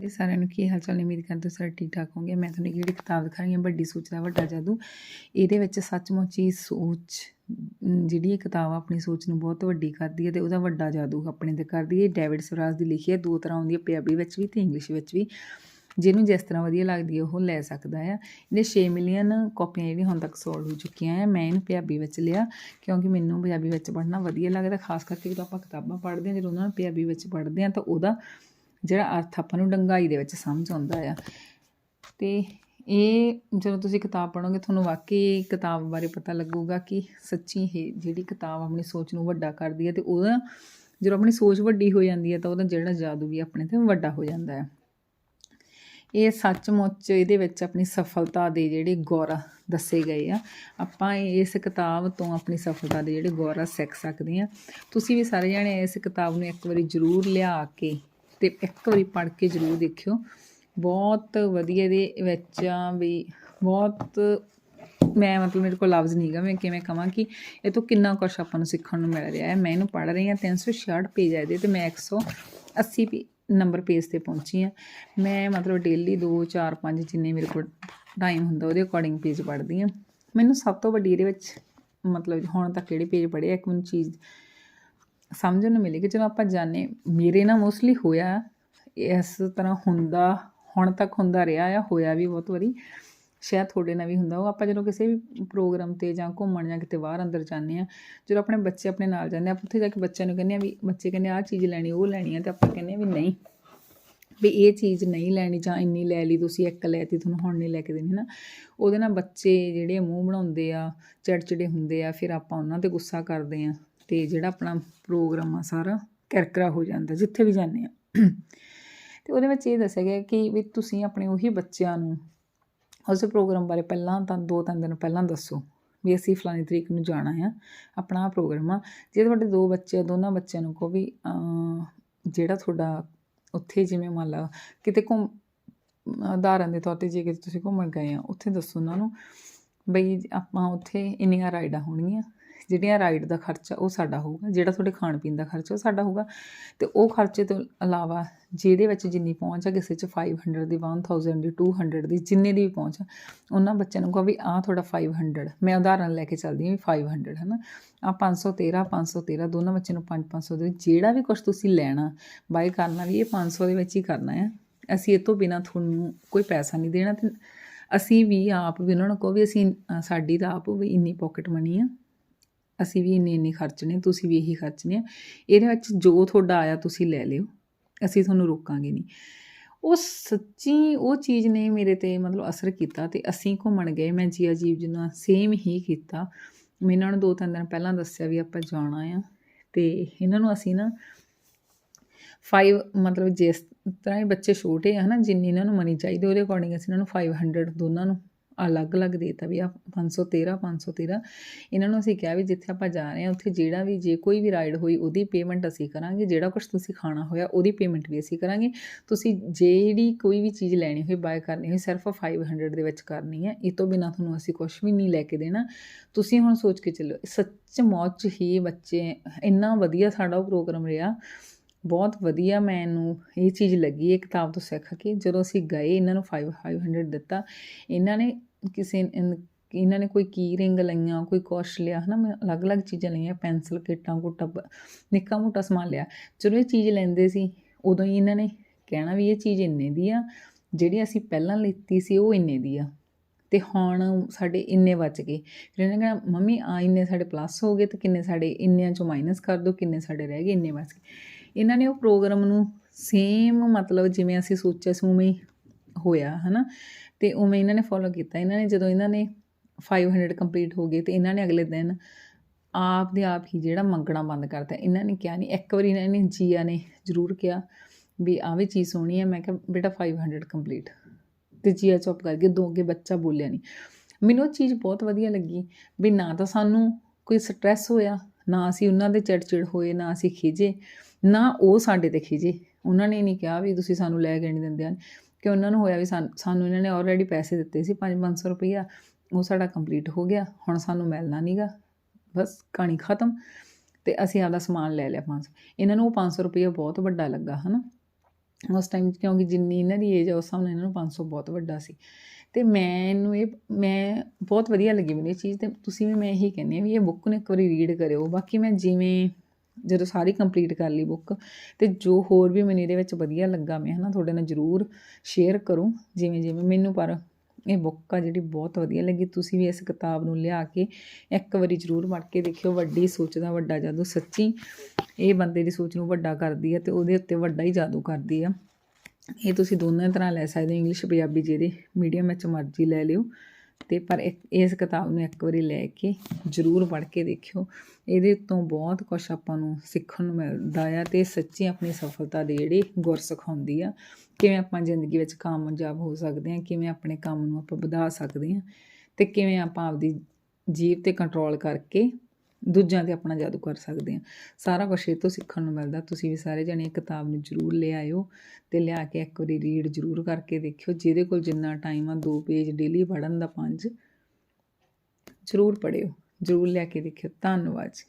ਜੀ ਸਾਰਿਆਂ ਨੂੰ ਕੀ ਹਾਲ ਚਾਲ ਨੇ? ਉਮੀਦ ਕਰਦੇ ਹੋ ਸਾਰੇ ਠੀਕ ਠਾਕ ਹੋਵੋਗੇ ਮੈਂ ਤੁਹਾਨੂੰ ਜਿਹੜੀ ਕਿਤਾਬ ਦਿਖਾ ਰਹੀ ਹਾਂ ਵੱਡੀ ਸੋਚ ਦਾ ਵੱਡਾ ਜਾਦੂ। ਇਹਦੇ ਵਿੱਚ ਸੱਚਮੁੱਚ ਹੀ ਸੋਚ ਜਿਹੜੀ ਇਹ ਕਿਤਾਬ ਆਪਣੀ ਸੋਚ ਨੂੰ ਬਹੁਤ ਵੱਡੀ ਕਰਦੀ ਹੈ ਤੇ ਉਹਦਾ ਵੱਡਾ ਜਾਦੂ ਆਪਣੇ ਤੇ ਕਰਦੀ ਹੈ। ਇਹ ਡੇਵਿਡ ਸਵਰਾਜ ਦੀ ਲਿਖੀ ਹੈ। ਦੋ ਤਰ੍ਹਾਂ ਹੁੰਦੀ ਹੈ ਪੰਜਾਬੀ ਵਿੱਚ ਵੀ ਤੇ ਇੰਗਲਿਸ਼ ਵਿੱਚ ਵੀ। ਜਿਹਨੂੰ ਜਿਸ ਤਰ੍ਹਾਂ ਵਧੀਆ ਲੱਗਦੀ ਹੈ, ਉਹ ਲੈ ਸਕਦਾ ਆ ਇਹਦੇ 6 ਮਿਲੀਅਨ ਕਾਪੀਆਂ ਜਿਹੜੀਆਂ ਹੁਣ ਤੱਕ ਸੋਲਡ ਹੋ ਚੁੱਕੀਆਂ ਆ ਮੈਂ ਇਹਨੂੰ ਪੰਜਾਬੀ ਵਿੱਚ ਲਿਆ ਕਿਉਂਕਿ ਮੈਨੂੰ ਪੰਜਾਬੀ ਵਿੱਚ ਪੜ੍ਹਨਾ ਵਧੀਆ ਲੱਗਦਾ। ਖਾਸ ਕਰਕੇ ਜਦੋਂ ਆਪਾਂ ਕਿਤਾਬਾਂ ਪੜ੍ਹਦੇ ਹਾਂ, ਜਦੋਂ ਉਹਨਾਂ ਨੂੰ ਪੰਜਾਬੀ ਵਿੱਚ ਪੜ੍ਹਦੇ ਹਾਂ ਤਾਂ ਉਹਦਾ ਜਿਹੜਾ ਅਰਥ ਆਪਾਂ ਨੂੰ ਡੰਗਾਈ ਦੇ ਵਿੱਚ ਸਮਝ ਆਉਂਦਾ ਆ। ਤੇ ਇਹ ਜਦੋਂ ਤੁਸੀਂ ਕਿਤਾਬ ਪੜ੍ਹੋਗੇ, ਤੁਹਾਨੂੰ ਵਾਕਈ ਕਿਤਾਬ ਬਾਰੇ ਪਤਾ ਲੱਗੂਗਾ ਕਿ ਸੱਚੀ ਇਹ ਜਿਹੜੀ ਕਿਤਾਬ ਆਪਣੀ ਸੋਚ ਨੂੰ ਵੱਡਾ ਕਰਦੀ ਹੈ ਤੇ ਉਹਦਾ ਜਦੋਂ ਆਪਣੀ ਸੋਚ ਵੱਡੀ ਹੋ ਜਾਂਦੀ ਹੈ ਤਾਂ ਉਹਦਾ ਜਿਹੜਾ ਜਾਦੂ ਵੀ ਆਪਣੇ ਤੇ ਵੱਡਾ ਹੋ ਜਾਂਦਾ ਹੈ ਇਹ ਸੱਚਮੁੱਚ ਇਹਦੇ ਵਿੱਚ ਆਪਣੀ ਸਫਲਤਾ ਦੇ ਜਿਹੜੇ ਗੌਰ ਦੱਸੇ ਗਏ ਆ। ਆਪਾਂ ਇਸ ਕਿਤਾਬ ਤੋਂ ਆਪਣੀ ਸਫਲਤਾ ਦੇ ਜਿਹੜੇ ਗੌਰ ਸਿੱਖ ਸਕਦੇ ਆ। ਤੁਸੀਂ ਵੀ ਸਾਰੇ ਜਣੇ ਇਸ ਕਿਤਾਬ ਨੂੰ ਇੱਕ ਵਾਰੀ ਜ਼ਰੂਰ ਲਿਆ ਕੇ ਤੇ ਇੱਕ ਵਾਰੀ ਪੜ੍ਹ ਕੇ ਜ਼ਰੂਰ ਦੇਖਿਓ। ਬਹੁਤ ਵਧੀਆ ਦੇ ਵਿੱਚ ਆ ਵੀ ਬਹੁਤ ਮੈਂ ਮਤਲਬ ਮੇਰੇ ਕੋਲ ਲਫ਼ਜ਼ ਨਹੀਂਗਾ ਮੈਂ ਕਿਵੇਂ ਕਹਾਂ ਕਿ ਇਹ ਤੋਂ ਕਿੰਨਾ ਕੁਛ ਆਪਾਂ ਨੂੰ ਸਿੱਖਣ ਨੂੰ ਮਿਲ ਰਿਹਾ ਹੈ। ਮੈਂ ਇਹਨੂੰ ਪੜ੍ਹ ਰਹੀ ਹਾਂ 366 ਪੇਜ ਆ ਇਹਦੇ ਤੇ ਮੈਂ 180 ਪੇ ਨੰਬਰ ਪੇਜ ਤੇ ਪਹੁੰਚੀ ਹਾਂ। ਮੈਂ ਮਤਲਬ ਡੇਲੀ 2 4 5 ਜਿੰਨੇ ਮੇਰੇ ਕੋਲ ਟਾਈਮ ਹੁੰਦਾ ਉਹਦੇ ਅਕੋਰਡਿੰਗ ਪੇਜ ਪੜ੍ਹਦੀ ਹਾਂ। ਮੈਨੂੰ ਸਭ ਤੋਂ ਵੱਡੀ ਇਹਦੇ ਵਿੱਚ ਮਤਲਬ ਹੁਣ ਤੱਕ ਕਿਹੜੇ ਪੇਜ ਪੜ੍ਹੇ ਆ, ਇੱਕ ਮੈਨੂੰ ਚੀਜ਼ ਸਮਝਣ ਨੂੰ ਮਿਲੀ ਕਿ ਜਦੋਂ ਆਪਾਂ ਜਾਣੇ, ਮੇਰੇ ਨਾਲ ਮੋਸਟਲੀ ਹੋਇਆ, ਇਸ ਤਰ੍ਹਾਂ ਹੁੰਦਾ, ਹੁਣ ਤੱਕ ਹੁੰਦਾ ਰਿਹਾ ਆ ਹੋਇਆ ਵੀ ਬਹੁਤ ਵਾਰੀ, ਸ਼ਾਇਦ ਤੁਹਾਡੇ ਨਾਲ ਵੀ ਹੁੰਦਾ ਉਹ ਆਪਾਂ ਜਦੋਂ ਕਿਸੇ ਵੀ ਪ੍ਰੋਗਰਾਮ ਤੇ ਜਾਂ ਘੁੰਮਣ ਜਾਂ ਕਿਤੇ ਬਾਹਰ ਅੰਦਰ ਜਾਂਦੇ ਆ ਜਦੋਂ ਆਪਣੇ ਬੱਚੇ ਆਪਣੇ ਨਾਲ ਜਾਂਦੇ ਆ ਆਪਾਂ ਉੱਥੇ ਜਾ ਕੇ ਬੱਚਿਆਂ ਨੂੰ ਕਹਿੰਦੇ ਆ ਵੀ ਬੱਚੇ ਕਹਿੰਦੇ ਆਹ ਚੀਜ਼ ਲੈਣੀ, ਉਹ ਲੈਣੀ ਆ ਤੇ ਆਪਾਂ ਕਹਿੰਦੇ ਆ ਵੀ ਨਹੀਂ, ਵੀ ਇਹ ਚੀਜ਼ ਨਹੀਂ ਲੈਣੀ ਜਾਂ ਇੰਨੀ ਲੈ ਲਈ ਤੁਸੀਂ, ਇੱਕ ਲੈਤੀ ਤੁਹਾਨੂੰ ਹੁਣ ਨਹੀਂ ਲੈ ਕੇ ਦੇਣੀ ਨਾ ਉਹਦੇ ਨਾਲ ਬੱਚੇ ਜਿਹੜੇ ਆ ਮੂੰਹ ਬਣਾਉਂਦੇ ਆ, ਚੜਚੜੇ ਹੁੰਦੇ ਆ, ਫਿਰ ਆਪਾਂ ਉਹਨਾਂ ਤੇ ਗੁੱਸਾ ਕਰਦੇ ਆ ਤੇ ਜਿਹੜਾ ਆਪਣਾ ਪ੍ਰੋਗਰਾਮ ਆ ਸਾਰਾ ਕਿਰਕਰਾ ਹੋ ਜਾਂਦਾ, ਜਿੱਥੇ ਵੀ ਜਾਂਦੇ ਆ। ਤੇ ਉਹਦੇ ਵਿੱਚ ਇਹ ਦੱਸਿਆ ਗਿਆ ਕਿ ਵੀ ਤੁਸੀਂ ਆਪਣੇ ਉਹੀ ਬੱਚਿਆਂ ਨੂੰ ਉਸ ਪ੍ਰੋਗਰਾਮ ਬਾਰੇ ਪਹਿਲਾਂ ਤਾਂ ਦੋ ਤਿੰਨ ਦਿਨ ਪਹਿਲਾਂ ਦੱਸੋ ਵੀ ਅਸੀਂ ਫਲਾਣੀ ਤਰੀਕ ਨੂੰ ਜਾਣਾ ਆ, ਆਪਣਾ ਪ੍ਰੋਗਰਾਮ ਆ। ਜੇ ਤੁਹਾਡੇ ਦੋ ਬੱਚੇ ਆ, ਦੋਨਾਂ ਬੱਚਿਆਂ ਨੂੰ ਕਹੋ ਵੀ ਜਿਹੜਾ ਤੁਹਾਡਾ ਉੱਥੇ ਜਿਵੇਂ ਮੰਨ ਲਾ ਕਿਤੇ ਘੁੰਮ, ਉਦਾਹਰਨ ਦੇ ਤੌਰ ਤੇ ਜੇ ਕਿਤੇ ਤੁਸੀਂ ਘੁੰਮਣ ਗਏ ਆ, ਉੱਥੇ ਦੱਸੋ ਉਹਨਾਂ ਨੂੰ ਬਈ ਆਪਾਂ ਉੱਥੇ ਇੰਨੀਆਂ ਰਾਈਡਾਂ ਹੋਣਗੀਆਂ। ਜਿਹੜੀਆਂ ਰਾਈਡ ਦਾ ਖਰਚਾ ਉਹ ਸਾਡਾ ਹੋਊਗਾ, ਜਿਹੜਾ ਤੁਹਾਡੇ ਖਾਣ ਪੀਣ ਦਾ ਖਰਚਾ ਉਹ ਸਾਡਾ ਹੋਊਗਾ। ਤੇ ਉਹ ਖਰਚੇ ਤੋਂ ਇਲਾਵਾ ਜਿਹਦੇ ਵਿੱਚ ਜਿੰਨੀ ਪਹੁੰਚ ਆ, ਕਿਸੇ 'ਚ 500 ਦੀ 1000 ਦੀ 200 ਦੀ, ਜਿੰਨੇ ਦੀ ਵੀ ਪਹੁੰਚ ਆ, ਉਹਨਾਂ ਬੱਚਿਆਂ ਨੂੰ ਕਹੋ ਵੀ ਆਹ ਤੁਹਾਡਾ 500 ਮੈਂ ਉਦਾਹਰਨ ਲੈ ਕੇ ਚੱਲਦੀ ਹਾਂ ਵੀ 500 ਹੈ ਨਾ ਆ 513 513 ਦੋਨਾਂ ਬੱਚਿਆਂ ਨੂੰ 5 500 ਦੇ ਜਿਹੜਾ ਵੀ ਕੁਝ ਤੁਸੀਂ ਲੈਣਾ, ਬਾਈ ਕਰਨਾ ਵੀ ਇਹ 500 ਦੇ ਵਿੱਚ ਹੀ ਕਰਨਾ ਹੈ ਅਸੀਂ ਇਹ ਤੋਂ ਬਿਨਾ ਤੁਹਾਨੂੰ ਕੋਈ ਪੈਸਾ ਨਹੀਂ ਦੇਣਾ ਤੇ ਅਸੀਂ ਵੀ ਆਪ ਵੀ ਉਹਨਾਂ ਨੂੰ ਕਹੋ ਵੀ ਅਸੀਂ ਸਾਡੀ ਤਾਂ ਆਪ ਵੀ ਇੰਨੀ ਪਾਕਟ ਮਨੀ ਆ। ਅਸੀਂ ਵੀ ਇੰਨੇ ਇੰਨੇ ਖਰਚਣੇ ਤੁਸੀਂ ਵੀ ਇਹੀ ਖਰਚਣੇ ਆ। ਇਹਦੇ ਵਿੱਚ ਜੋ ਤੁਹਾਡਾ ਆਇਆ ਤੁਸੀਂ ਲੈ ਲਿਓ, ਅਸੀਂ ਤੁਹਾਨੂੰ ਰੋਕਾਂਗੇ ਨਹੀਂ। ਉਹ ਸੱਚੀ ਉਹ ਚੀਜ਼ ਨੇ ਮੇਰੇ ਤੇ ਮਤਲਬ ਅਸਰ ਕੀਤਾ ਤੇ ਅਸੀਂ ਘੁੰਮਣ ਗਏ, ਮੈਂ ਜੀਆ ਜੀਵ ਜੀ ਨਾਲ ਸੇਮ ਹੀ ਕੀਤਾ। ਮੈਂ ਇਹਨਾਂ ਨੂੰ ਦੋ ਤਿੰਨ ਦਿਨ ਪਹਿਲਾਂ ਦੱਸਿਆ ਵੀ ਆਪਾਂ ਜਾਣਾ ਆ ਤੇ ਇਹਨਾਂ ਨੂੰ ਅਸੀਂ ਨਾ 5 ਮਤਲਬ ਜਿਸ ਤਰ੍ਹਾਂ ਹੀ ਬੱਚੇ ਛੋਟੇ ਆ ਹਨਾ, ਜਿੰਨੀ ਇਹਨਾਂ ਨੂੰ ਮਨੀ ਚਾਹੀਦੀ ਉਹਦੇ ਅਕੋਰਡਿੰਗ ਅਸੀਂ ਇਹਨਾਂ ਨੂੰ 500 ਦੋਨਾਂ ਨੂੰ ਅਲੱਗ-ਅਲੱਗ ਦੇਤਾ ਵੀ ਆ 513 513 ਇਹਨਾਂ ਨੂੰ ਅਸੀਂ ਕਿਹਾ ਵੀ ਜਿੱਥੇ ਆਪਾਂ ਜਾ ਰਹੇ ਹਾਂ, ਉੱਥੇ ਜਿਹੜਾ ਵੀ ਜੇ ਕੋਈ ਵੀ ਰਾਈਡ ਹੋਈ, ਉਹਦੀ ਪੇਮੈਂਟ ਅਸੀਂ ਕਰਾਂਗੇ। ਜਿਹੜਾ ਕੁਝ ਤੁਸੀਂ ਖਾਣਾ ਹੋਇਆ, ਉਹਦੀ ਪੇਮੈਂਟ ਵੀ ਅਸੀਂ ਕਰਾਂਗੇ। ਤੁਸੀਂ ਜਿਹੜੀ ਕੋਈ ਵੀ ਚੀਜ਼ ਲੈਣੀ ਹੋਈ ਬਾਏ ਕਰਨੀ ਹੋਈ, ਸਿਰਫ 500 ਦੇ ਵਿੱਚ ਕਰਨੀ ਹੈ। ਇਹ ਤੋਂ ਬਿਨਾ ਤੁਹਾਨੂੰ ਅਸੀਂ ਕੁਝ ਵੀ ਨਹੀਂ ਲੈ ਕੇ ਦੇਣਾ। ਤੁਸੀਂ ਹੁਣ ਸੋਚ ਕੇ ਚੱਲੋ ਸੱਚ ਮੁੱਚ ਹੀ ਬੱਚੇ ਇੰਨਾ ਵਧੀਆ ਸਾਡਾ ਉਹ ਪ੍ਰੋਗਰਾਮ ਰਿਹਾ। ਬਹੁਤ ਵਧੀਆ ਮੈਨੂੰ ਇਹ ਚੀਜ਼ ਲੱਗੀ। ਇਹ ਕਿਤਾਬ ਤੋਂ ਸਿੱਖ ਕੇ ਜਦੋਂ ਅਸੀਂ ਗਏ, ਇਹਨਾਂ ਨੂੰ 5 500 ਦਿੱਤਾ। ਇਹਨਾਂ ਨੇ ਕਿਸੇ ਇਹਨਾਂ ਨੇ ਕੋਈ ਕੀ ਰਿੰਗ ਲਈਆਂ, ਕੋਈ ਕੁਛ ਲਿਆ, ਹਨਾ, ਮੈਂ ਅਲੱਗ-ਅਲੱਗ ਚੀਜ਼ਾਂ ਲਈਆਂ, ਪੈਨਸਲ, ਕਿੱਟਾਂ ਕੁੱਟਾਂ ਨਿੱਕਾ ਮੋਟਾ ਸਮਾਨ ਲਿਆ। ਜਦੋਂ ਇਹ ਚੀਜ਼ ਲੈਂਦੇ ਸੀ, ਉਦੋਂ ਹੀ ਇਹਨਾਂ ਨੇ ਕਹਿਣਾ ਵੀ ਇਹ ਚੀਜ਼ ਇੰਨੇ ਦੀ ਆ, ਜਿਹੜੀ ਅਸੀਂ ਪਹਿਲਾਂ ਲਿੱਤੀ ਸੀ ਉਹ ਇੰਨੇ ਦੀ ਆ। ਤੇ ਹੁਣ ਸਾਡੇ ਇੰਨੇ ਬਚ ਗਏ। ਫਿਰ ਇਹਨਾਂ ਨੇ ਕਹਿਣਾ ਮੰਮੀ, ਆ ਇੰਨੇ ਸਾਡੇ ਪਲੱਸ ਹੋ ਗਏ ਤੇ ਕਿੰਨੇ ਸਾਡੇ ਇੰਨਿਆਂ ਚੋਂ ਮਾਈਨਸ ਕਰ ਦਿਓ ਕਿੰਨੇ ਸਾਡੇ ਰਹਿ ਗਏ, ਇੰਨੇ ਬਚ ਗਏ। ਇਹਨਾਂ ਨੇ ਉਹ ਪ੍ਰੋਗਰਾਮ ਨੂੰ ਸੇਮ ਮਤਲਬ ਜਿਵੇਂ ਅਸੀਂ ਸੋਚਿਆ ਸੀ, ਉਵੇਂ ਹੋਇਆ, ਹਨਾ? ਤੇ ਉਵੇਂ ਇਹਨਾਂ ਨੇ ਫੋਲੋ ਕੀਤਾ। ਇਹਨਾਂ ਨੇ ਜਦੋਂ ਇਹਨਾਂ ਨੇ 500 ਕੰਪਲੀਟ ਹੋ ਗਏ ਤੇ ਇਹਨਾਂ ਨੇ ਅਗਲੇ ਦਿਨ ਆਪ ਦੇ ਆਪ ਹੀ ਜਿਹੜਾ ਮੰਗਣਾ ਬੰਦ ਕਰਤਾ। ਇਹਨਾਂ ਨੇ ਕਿਹਾ ਨਹੀਂ ਇੱਕ ਵਾਰੀ ਇਹਨਾਂ ਨੇ ਜੀਆ ਨੇ ਜ਼ਰੂਰ ਕਿਹਾ ਵੀ ਆਹ ਵੀ ਚੀਜ਼ ਸੋਹਣੀ ਹੈ ਮੈਂ ਕਿਹਾ, ਬੇਟਾ 500 ਕੰਪਲੀਟ ਤੇ ਜੀਆ ਚੁੱਪ ਕਰਕੇ ਦੋ ਅੱਗੇ ਬੱਚਾ ਬੋਲਿਆ ਨਹੀਂ ਮੈਨੂੰ ਉਹ ਚੀਜ਼ ਬਹੁਤ ਵਧੀਆ ਲੱਗੀ ਵੀ ਨਾ ਤਾਂ ਸਾਨੂੰ ਕੋਈ ਸਟ੍ਰੈਸ ਹੋਇਆ, ਨਾ ਅਸੀਂ ਉਹਨਾਂ ਦੇ ਚਿੜਚਿੜ ਹੋਏ, ਨਾ ਅਸੀਂ ਖਿਜੇ, ਨਾ ਉਹ ਸਾਡੇ ਤੇ ਖਿਜੇ। ਉਹਨਾਂ ਨੇ ਨਹੀਂ ਕਿਹਾ ਵੀ ਤੁਸੀਂ ਸਾਨੂੰ ਲੈ ਕੇ ਨਹੀਂ ਦਿੰਦੇ ਹਨ। ਕਿ ਉਹਨਾਂ ਨੂੰ ਹੋਇਆ ਵੀ ਸਾਨ- ਸਾਨੂੰ ਇਹਨਾਂ ਨੇ ਆਲਰੇਡੀ ਪੈਸੇ ਦਿੱਤੇ ਸੀ 5-500 ਰੁਪਈਆ। ਉਹ ਸਾਡਾ ਕੰਪਲੀਟ ਹੋ ਗਿਆ। ਹੁਣ ਸਾਨੂੰ ਮਿਲਣਾ ਨਹੀਂਗਾ ਬਸ ਕਹਾਣੀ ਖਤਮ। ਤੇ ਅਸੀਂ ਆਪਦਾ ਸਮਾਨ ਲੈ ਲਿਆ 500 ਇਹਨਾਂ ਨੂੰ ਉਹ 500 ਰੁਪਈਆ ਬਹੁਤ ਵੱਡਾ ਲੱਗਾ, ਹਨਾ? ਉਸ ਟਾਈਮ ਕਿਉਂਕਿ ਜਿੰਨੀ ਇਹਨਾਂ ਦੀ ਏਜ ਆ, ਉਸ ਹਿਸਾਬ ਨਾਲ ਇਹਨਾਂ ਨੂੰ 500 ਬਹੁਤ ਵੱਡਾ ਸੀ। ਤੇ ਮੈਨੂੰ ਇਹ, ਮੈਂ ਬਹੁਤ ਵਧੀਆ ਲੱਗੀ ਮੈਨੂੰ ਇਹ ਚੀਜ਼ ਤੇ। ਤੁਸੀਂ ਵੀ ਮੈਂ ਇਹੀ ਕਹਿੰਦੀ ਹਾਂ ਵੀ ਇਹ ਬੁੱਕ ਨੂੰ ਇੱਕ ਵਾਰੀ ਰੀਡ ਕਰਿਓ। ਬਾਕੀ ਮੈਂ ਜਿਵੇਂ ਜਦੋਂ ਸਾਰੀ ਕੰਪਲੀਟ ਕਰ ਲਈ ਬੁੱਕ ਤੇ ਜੋ ਹੋਰ ਵੀ ਮੈਨੂੰ ਇਹਦੇ ਵਿੱਚ ਵਧੀਆ ਲੱਗਾ, ਮੈਂ ਹਨਾ ਤੁਹਾਡੇ ਨਾਲ ਜ਼ਰੂਰ ਸ਼ੇਅਰ ਕਰੂੰ। ਜਿਵੇਂ ਜਿਵੇਂ ਮੈਨੂੰ, ਪਰ ਇਹ ਬੁੱਕ ਆ ਜਿਹੜੀ ਬਹੁਤ ਵਧੀਆ ਲੱਗੀ। ਤੁਸੀਂ ਵੀ ਇਸ ਕਿਤਾਬ ਨੂੰ ਲਿਆ ਕੇ ਇੱਕ ਵਾਰੀ ਜ਼ਰੂਰ ਪੜ੍ਹ ਕੇ ਦੇਖਿਓ। ਵੱਡੀ ਸੋਚ ਦਾ ਵੱਡਾ ਜਾਦੂ, ਸੱਚੀ ਇਹ ਬੰਦੇ ਦੀ ਸੋਚ ਨੂੰ ਵੱਡਾ ਕਰਦੀ ਹੈ ਤੇ ਉਹਦੇ ਉੱਤੇ ਵੱਡਾ ਹੀ ਜਾਦੂ ਕਰਦੀ ਆ। ਇਹ ਤੁਸੀਂ ਦੋਨਾਂ ਤਰ੍ਹਾਂ ਲੈ ਸਕਦੇ ਹੋ, ਇੰਗਲਿਸ਼, ਪੰਜਾਬੀ ਜਿਹੜੇ ਮੀਡੀਅਮ ਵਿੱਚ ਮਰਜ਼ੀ ਲੈ ਲਿਓ। ਤੇ ਪਰ ਇੱਕ- ਇਸ ਕਿਤਾਬ ਨੂੰ ਇੱਕ ਵਾਰੀ ਲੈ ਕੇ ਜ਼ਰੂਰ ਪੜ੍ਹ ਕੇ ਦੇਖਿਓ। ਇਹਦੇ ਤੋਂ ਬਹੁਤ ਕੁਝ ਆਪਾਂ ਨੂੰ ਸਿੱਖਣ ਨੂੰ ਮਿਲਦਾ ਆ ਤੇ ਸੱਚੀ ਆਪਣੀ ਸਫਲਤਾ ਦੇ ਜਿਹੜੇ ਗੁਰ ਸਿਖਾਉਂਦੀ ਆ। ਕਿਵੇਂ ਆਪਾਂ ਜ਼ਿੰਦਗੀ ਵਿੱਚ ਕਾਮਯਾਬ ਹੋ ਸਕਦੇ ਹਾਂ ਕਿਵੇਂ ਆਪਣੇ ਕੰਮ ਨੂੰ ਆਪਾਂ ਵਧਾ ਸਕਦੇ ਹਾਂ ਤੇ ਕਿਵੇਂ ਆਪਾਂ ਆਪਦੀ ਜੀਵ ਤੇ ਕੰਟਰੋਲ ਕਰਕੇ ਦੂਜਿਆਂ ਤੇ ਆਪਣਾ ਜਾਦੂ ਕਰ ਸਕਦੇ ਹਾਂ। ਸਾਰਾ ਕੁਝ ਇਹ ਤੋਂ ਸਿੱਖਣ ਨੂੰ ਮਿਲਦਾ। ਤੁਸੀਂ ਵੀ ਸਾਰੇ ਜਣੇ ਇਹ ਕਿਤਾਬ ਨੂੰ ਜ਼ਰੂਰ ਲਿਆਇਓ ਤੇ ਲਿਆ ਕੇ ਇੱਕ ਵਾਰੀ ਰੀਡ ਜ਼ਰੂਰ ਕਰਕੇ ਦੇਖਿਓ। ਜਿਹਦੇ ਕੋਲ ਜਿੰਨਾ ਟਾਈਮ ਆ, ਦੋ ਪੇਜ ਡੇਲੀ ਪੜ੍ਹਨ ਦਾ ਪੰਜ ਜ਼ਰੂਰ ਪੜ੍ਹਿਓ। ਜ਼ਰੂਰ ਲਿਆ ਕੇ ਦੇਖਿਓ। ਧੰਨਵਾਦ ਜੀ।